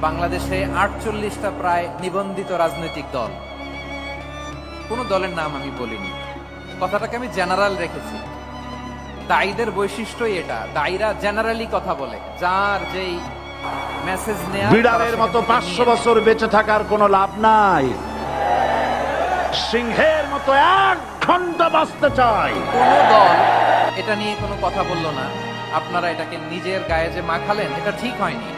বাংলাদেশে আটচল্লিশটা প্রায় নিবন্ধিত রাজনৈতিক দল। কোন দলের নাম আমি বলিনি। কথাটাকে আমি জেনারেল রেখেছি। দায়ীদের বৈশিষ্ট্যই এটা। দায়ীরা জেনারেলি কথা বলে। যার যেই মেসেজ নেয়া বিড়ালের মতো পাঁচশো বছর বেঁচে থাকার কোনো লাভ নাই। সিংহের মতো এক ঘণ্টা বাঁচতে চাই কোন দল এটা নিয়ে কোনো কথা বলল না। আপনারা এটাকে নিজের গায়ে যে মাখালেন এটা ঠিক হয়নি।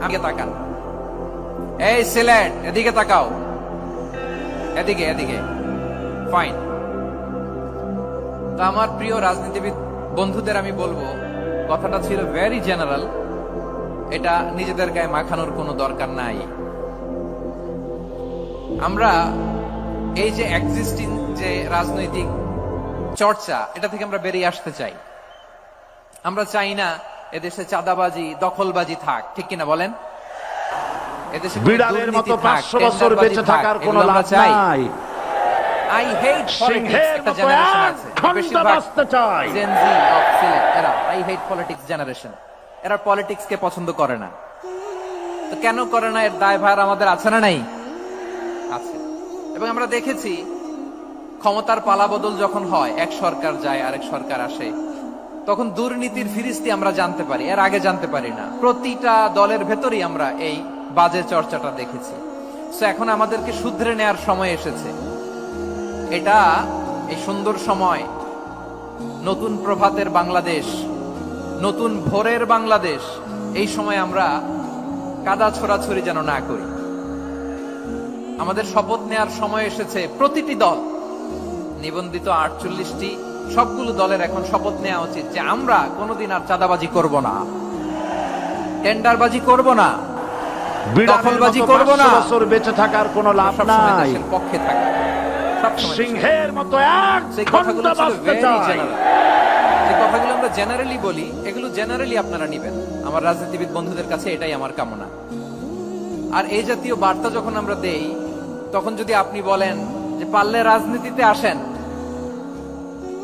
আমাকে তাকান। এই সিলেট, এদিকে তাকাও। এদিকে এদিকে। ফাইন তো আমার প্রিয় রাজনীতিবিদ বন্ধুদের আমি বলব, কথাটা ছিল ভেরি জেনারেল এটা নিজেদের গায়ে মাখানোর কোনো দরকার নাই। আমরা এই যে এক্সিস্টিং যে রাজনৈতিক চর্চা, এটা থেকে আমরা বেরিয়ে আসতে চাই। আমরা চাই না এদেশে চাঁদাবাজি দখলবাজি থাক ঠিক কিনা বলেন? বিড়ালের মতো পাঁচশো বছর বেঁচে থাকার কোনো লাভ নাই। I hate সিংহের মতো generation এক আছে। ঘণ্টা বেশিরভাগ বাঁচতে চাই Gen Z of এরা politics কে পছন্দ করে না। তো কেন করে না? এর দায় ভার আমাদের আছে না নাই? আছে। এবং আমরা দেখেছি ক্ষমতার পালাবদল যখন হয় এক সরকার যায় আরেক সরকার আসে। তখন দুর্নীতির ফিরিস্তি আমরা জানতে পারি, এর আগে জানতে পারি না। প্রতিটা দলের ভেতরেই আমরা এই বাজে চর্চাটা দেখেছি। তো এখন আমাদেরকে শুধরে নেয়ার সময় এসেছে। এটা এই সুন্দর সময়, নতুন প্রভাতের বাংলাদেশ, নতুন ভোরের বাংলাদেশ, এই সময় আমরা কাদা ছোড়াছড়ি যেন না করি। আমাদের শপথ নেয়ার সময় এসেছে প্রতিটি দল। নিবন্ধিত আটচল্লিশটি সবগুলো দলের এখন শপথ নেওয়া উচিত যে আমরা কোনোদিন আর চাঁদাবাজি করব না। টেন্ডারবাজি করব না। দখলবাজি করব না। বছর বেঁচে থাকার কোনো লাভ নাই। পক্ষে থাকা। সিংহের মতো এক বাঁচতে চাই যে কথাগুলো আমরা জেনারেলি বলি এগুলো জেনারেলি আপনারা নিবেন। আমার রাজনীতিবিদ বন্ধুদের কাছে এটাই আমার কামনা। আর এই জাতীয় বার্তা যখন আমরা দেই তখন যদি আপনি বলেন যে পারলে রাজনীতিতে আসেন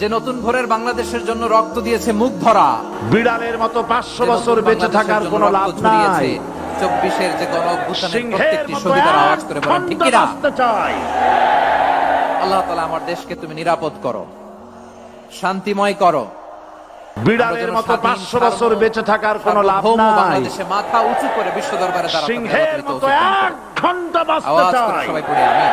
যে নতুন ভোরের বাংলাদেশের জন্য রক্ত দিয়েছে মুখ ধরা। বিড়ালের মতো পাঁচশো বছর বেঁচে থাকার কোনো লাভ নাই। চব্বিশের যে গণ প্রত্যেকটি শহীদের আওয়াজ করে বলেন ঠিক কিনা আল্লাহ তালা আমার দেশকে তুমি নিরাপদ করো শান্তিময় করো। বিড়ালের মতো পাঁচশো বছর বেঁচে থাকার কোনো লাভ নাই। মাথা উঁচু করে বিশ্ব দরবারে সিংহের মতো এক ঘণ্টা বাঁচতে চাই। সবাই পড়ে আমি